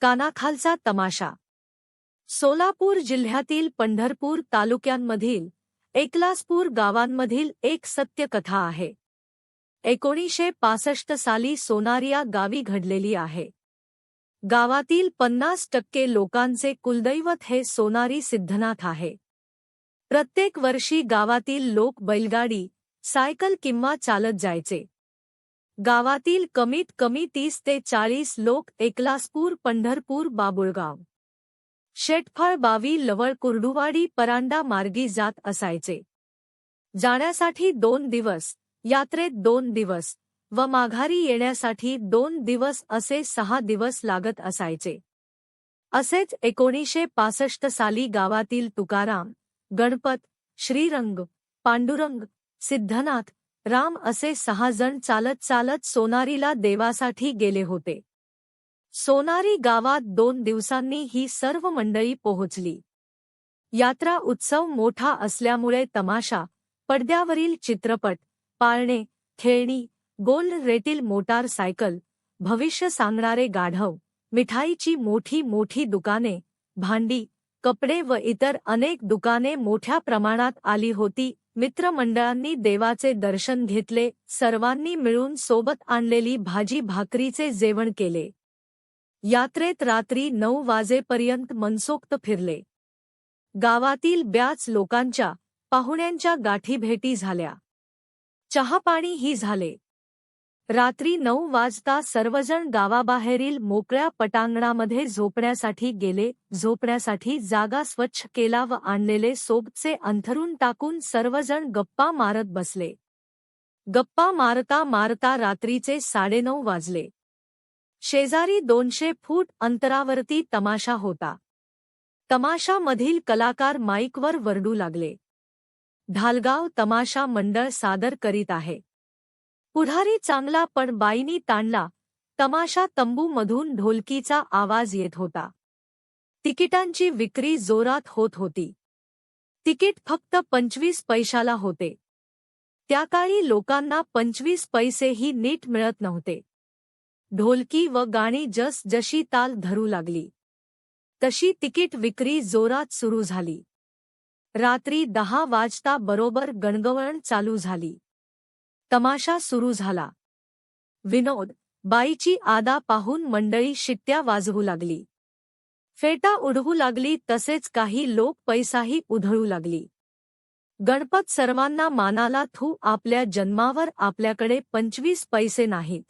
कानाखालचा तमाशा. सोलापूर जिल्ह्यातील पंढरपूर तालुक्यांमधील एकलासपूर गावांमधील एक सत्यकथा आहे. एकोणीसशे पासष्ट साली सोनारिया गावी घडलेली आहे. गावातील पन्नास टक्के लोकांचे कुलदैवत हे सोनारी सिद्धनाथ आहे. प्रत्येक वर्षी गावातील लोक बैलगाडी सायकल किंवा चालत जायचे. गावातील कमीत कमी तीस ते चाळीस लोक एकलासपूर पंढरपूर बाबुळगाव. शेटफळ बावी लवळ कुर्डुवाडी परांडा मार्गी जात असायचे. जाण्यासाठी दोन दिवस यात्रेत दोन दिवस व माघारी येण्यासाठी दोन दिवस असे सहा दिवस लागत असायचे. असेच एकोणीसशे पासष्ट साली गावातील तुकाराम गणपत श्रीरंग पांडुरंग सिद्धनाथ राम असे सहा जण चालत चालत सोनारीला देवासाठी गेले होते. सोनारी गावात दोन दिवसांनी ही सर्व मंडळी पोहोचली. यात्रा उत्सव मोठा असल्यामुळे तमाशा पडद्यावरील चित्रपट पाळणे खेळणी गोल्ड रेटील मोटार सायकल भविष्य सांगणारे गाढव मिठाईची मोठी मोठी दुकाने भांडी कपडे व इतर अनेक दुकाने मोठ्या प्रमाणात आली होती मित्रमंडळांनी देवाचे दर्शन घेतले सर्वांनी मिळून सोबत आणलेली भाजी भाकरीचे जेवण केले. यात्रेत रात्री नऊ वाजेपर्यंत मनसोक्त फिरले. गावातील ब्याच लोकांच्या पाहुण्यांच्या गाठीभेटी झाल्या. चहापाणीही झाले. रात्री नऊ वाजता सर्वजण गावाबाहेरील मोकळ्या पटांगणामध्ये झोपण्यासाठी गेले. झोपण्यासाठी जागा स्वच्छ केला व आणलेले सोबचे अंथरून टाकून सर्वजण गप्पा मारत बसले. गप्पा मारता मारता रात्रीचे साडेनऊ वाजले. शेजारी दोनशे फूट अंतरावरती तमाशा होता. तमाशामधील कलाकार माईकवर वरडू लागले. ढालगाव तमाशा मंडळ सादर करीत आहे. पुढारी चांगला पण बाईनी ताणला. तमाशा तंबूमधून ढोलकीचा आवाज येत होता. तिकिटांची विक्री जोरात होत होती. तिकीट फक्त पंचवीस पैशाला होते. त्या काळी लोकांना पंचवीस पैसेही नीट मिळत नव्हते. ढोलकी व गाणी जस जशी ताल धरू लागली तशी तिकीट विक्री जोरात सुरू झाली. रात्री दहा वाजता बरोबर गणगवळण चालू झाली. तमाशा सुरू झाला. विनोद बाईची आदा पाहून मंडळी शिट्ट्या वाजवू लागली. फेटा उडवू लागली तसेच काही लोक पैसाही उधळू लागली. गणपत सर्वांना मानाला थू आपल्या जन्मावर आपल्याकडे पंचवीस पैसे नाहीत.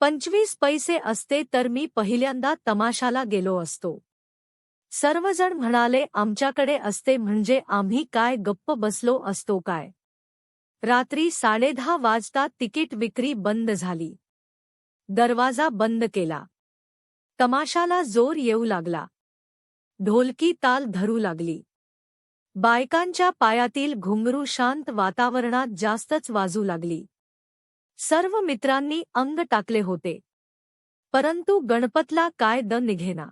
पंचवीस पैसे असते तर मी पहिल्यांदा तमाशाला गेलो असतो. सर्वजण म्हणाले आमच्याकडे असते म्हणजे आम्ही काय गप्प बसलो असतो काय? रात्री साडेदहा वाजता तिकीट विक्री बंद झाली. दरवाजा बंद केला. तमाशाला जोर येऊ लागला. ढोलकी ताल धरू लागली. बायकांच्या पायातील घुंगरू शांत वातावरणात जास्तच वाजू लागली. सर्व मित्रांनी अंग टाकले होते. परंतु गणपतला काय द निघेना.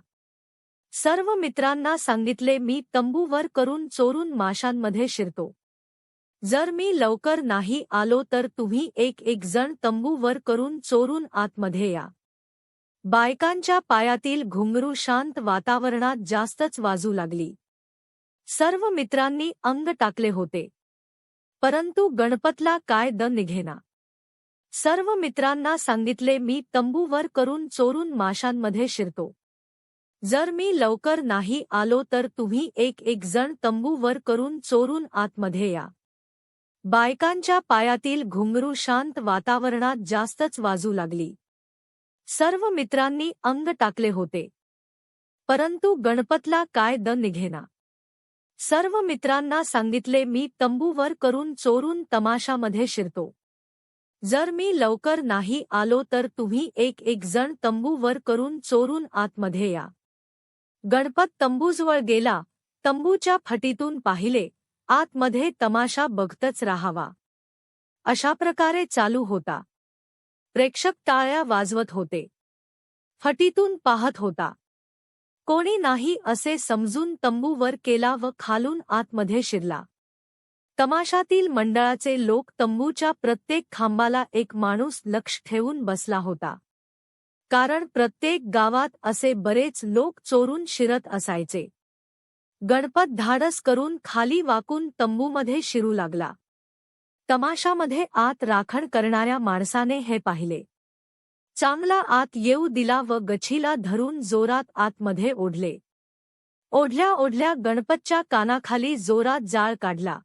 सर्व मित्रांना सांगितले मी तंबूवर करून चोरून माशांमध्ये शिरतो. जर मी लवकर नाही आलो तर तुम्ही एक एक जण तंबूवर करून चोरून आतमध्ये या. बायकांच्या पायातील घुंगरू शांत वातावरणात जास्तच वाजू लागली. सर्व मित्रांनी अंग टाकले होते. परंतु गणपतला काय द निघेना. सर्व मित्रांना सांगितले मी तंबूवर करून चोरून माशांमध्ये शिरतो. जर मी लवकर नाही आलो तर तुम्ही एक एक जण तंबूवर करून चोरून आतमध्ये या. बायकांच्या पायातील घुंगरू शांत वातावरणात जास्तच वाजू लागली. सर्व मित्रांनी अंग टाकले होते. परंतु गणपतला काय द निघेना. सर्व मित्रांना सांगितले मी तंबूवर करून चोरून तमाशामध्ये शिरतो. जर मी लवकर नाही आलो तर तुम्ही एक एक जण तंबूवर करून चोरून आतमध्ये या. गणपत तंबूजवळ गेला. तंबूच्या फटीतून पाहिले आतमध्ये तमाशा बघतच राहावा. अशा प्रकारे चालू होता. प्रेक्षक टाळ्या वाजवत होते. फटीतून पाहत होता. कोणी नाही असे समजून तंबूवर केला व खालून आतमध्ये शिरला. तमाशातील मंडळाचे लोक तंबूच्या प्रत्येक खांबाला एक माणूस लक्ष ठेवून बसला होता. कारण प्रत्येक गावात असे बरेच लोक चोरून शिरत असायचे. गणपत धाडस करून खाली वाकून तंबूमध्ये शिरू लागला. तमाशामध्ये आत राखण करणाऱ्या माणसाने हे पाहिले. चांगला आत येऊ दिला व गछीला धरून जोरात आतमध्ये ओढले. ओढल्या ओढल्या गणपतच्या कानाखाली जोरात जाळ काढला.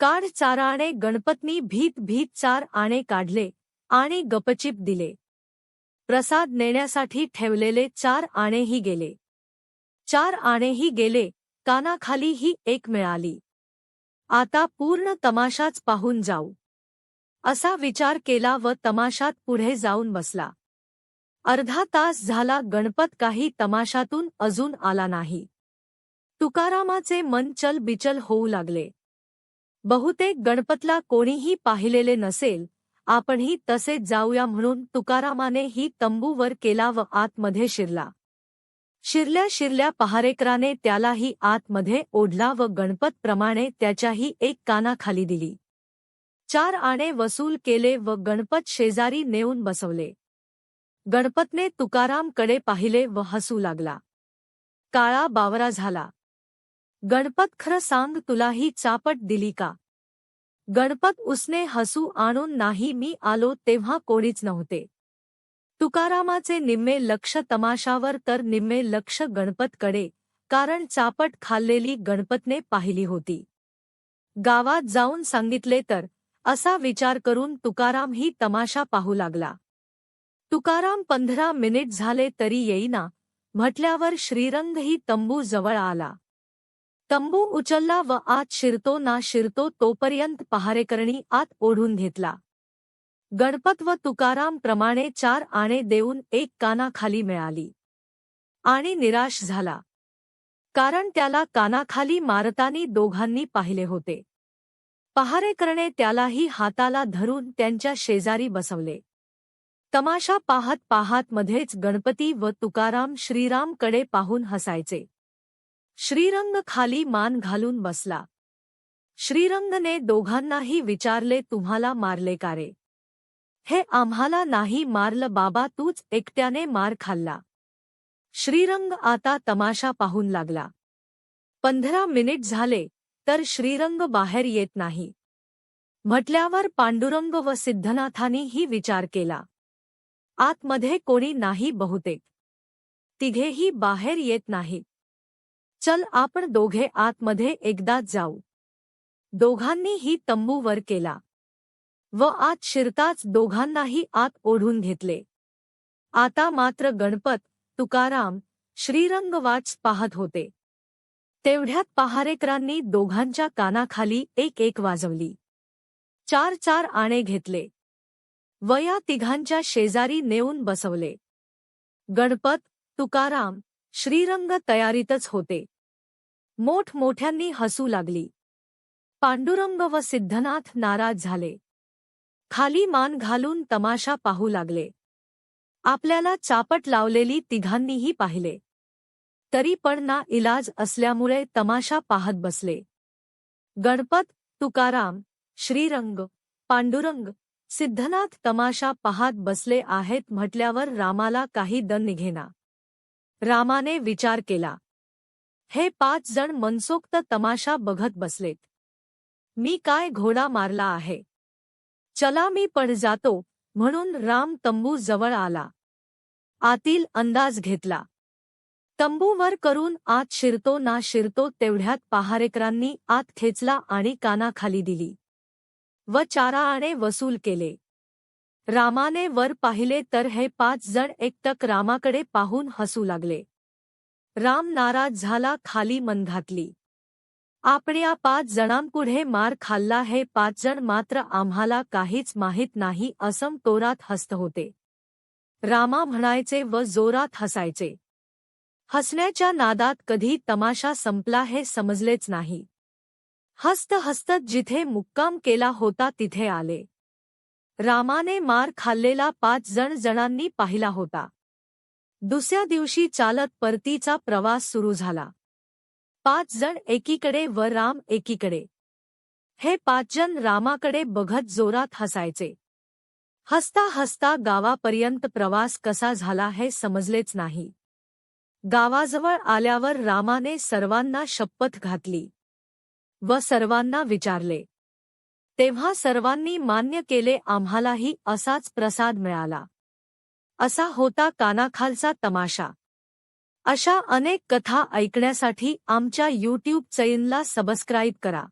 काढ चाराणे गणपतनी भीत भीत चार आणे काढले आणि गपचिप दिले. प्रसाद नेण्यासाठी ठेवलेले चार आणेही गेले. चार आणेही गेले कानाखाली ही एक मिळाली. आता पूर्ण तमाशाच पाहून जाऊ. असा विचार केला व तमाशात पुढे जाऊन बसला. अर्धा तास झाला गणपत काही तमाशातून अजून आला नाही. तुकारामाचे मन चल बिचल होऊ लागले. बहुतेक गणपतला कोणीही पाहिलेले नसेल आपणही तसेच जाऊया म्हणून तुकारामाने ही तंबूवर केला व आतमध्ये शिरला. शिरल्या शिरल्या पहारेकराने त्यालाही आतमध्ये ओढला व गणपतप्रमाणे त्याच्याही एक कानाखाली दिली. चार आणे वसूल केले व गणपत शेजारी नेऊन बसवले. गणपतने तुकारामकडे पाहिले व हसू लागला. काळा बावरा झाला. गणपत खरं सांग तुला ही चापट दिली का? गणपत उसने हसू आणून नाही मी आलो तेव्हा कोणीच नव्हते. तुकारामाचे निम्मे लक्ष तमाशावर तर निम्मे लक्ष गणपतकडे कारण चापट खाल्लेली गणपतने पाहिली होती. गावात जाऊन सांगितले तर असा विचार करून तुकाराम ही तमाशा पाहू लागला. तुकाराम पंधरा मिनिट झाले तरी येईना म्हटल्यावर श्रीरंग ही तंबू जवळ आला. तंबू उचलला व आत शिरतो ना शिरतो तोपर्यंत पहारेकरणी आत ओढून घेतला. गणपत व तुकाराम प्रमाणे चार आणे देऊन एक कानाखाली मिळाली. आणि निराश झाला. कारण त्याला कानाखाली मारतानी दोघांनी पाहिले होते. पहारेकरणे त्यालाही हाताला धरून त्यांच्या शेजारी बसवले. तमाशा पाहत पाहत मध्येच गणपती व तुकाराम श्रीरामकडे पाहून हसायचे. श्रीरंग खाली मान घालून बसला. श्रीरंगने दोघांनाही विचारले तुम्हाला मारले का रे? हे आम्हाला नाही मारलं बाबा तूच एकट्याने मार खाल्ला. श्रीरंग आता तमाशा पाहून लागला. पंधरा मिनिट झाले, तर श्रीरंग बाहेर येत नाही. म्हटल्यावर पांडुरंग व सिद्धनाथांनीही विचार केला. आतमध्ये कोणी नाही बहुतेक. तिघेही बाहेर येत नाहीत चल आपण दोघे आतमध्ये एकदाच जाऊ. दोघांनी ही तंबू वर केला. व आत शिरताच दोघांनाही आत ओढून घेतले. आता मात्र गणपत तुकाराम श्रीरंग वाच पाहत होते. तेवढ्यात पहारेकरांनी दोघांच्या कानाखाली एक एक वाजवली. चार चार आणे घेतले. वया तिघांच्या शेजारी नेऊन बसवले. गणपत तुकाराम श्रीरंग तयारीतच होते. मोठमोठ्यांनी हसू लागली. पांडुरंग व सिद्धनाथ नाराज झाले. खाली मान घालून तमाशा पाहू लागले. आपल्याला चापट लावलेली तिघांनीही पाहिले. तरी पण ना इलाज असल्यामुळे तमाशा पाहत बसले. गणपत तुकाराम श्रीरंग पांडुरंग सिद्धनाथ तमाशा पाहत बसले आहेत म्हटल्यावर रामाला काही दन निघेना. रामाने विचार केला. हे पाच जण मनसोक्त तमाशा बघत बसलेत. मी काय घोडा मारला आहे? चला मी पण जातो म्हणून राम तंबू जवळ आला. आतील अंदाज घेतला. तंबूवर करून आत शिरतो ना शिरतो तेवढ्यात पहारेकरांनी आत खेचला आणि कानाखाली दिली. व चारा आणे वसूल केले. रामाने वर पाहिले तर हे पाच जण एकटक रामाकडे पाहून हसू लागले. राम नाराज झाला खाली मन घातली. आपण या पाच जणांपुढे मार खाल्ला हे पाच जण मात्र आम्हाला काहीच माहीत नाही असं तोरात हस्त होते. रामा म्हणायचे व जोरात हसायचे. हसण्याच्या नादात कधी तमाशा संपला हे समजलेच नाही. हस्त हस्तत जिथे मुक्काम केला होता तिथे आले. रामाने मार खाल्लेला पाच जण जणांनी पाहिला होता. दुसऱ्या दिवशी चालत परतीचा प्रवास सुरू झाला. पाच जण एकीकडे व राम एकीकडे. हे पाच जण रामाकडे बघत जोरात हसायचे. हसता हसता गावापर्यंत प्रवास कसा झाला हे समजलेच नाही. गावाजवळ आल्यावर रामाने सर्वांना शपथ घातली. व सर्वांना विचारले. तेव्हा सर्वांनी मान्य केले आम्हालाही असाच प्रसाद मिळाला. असा होता कानाखालचा तमाशा. अशा अनेक कथा ऐकण्यासाठी आमच्या यूट्यूब चॅनलला सबस्क्राईब करा.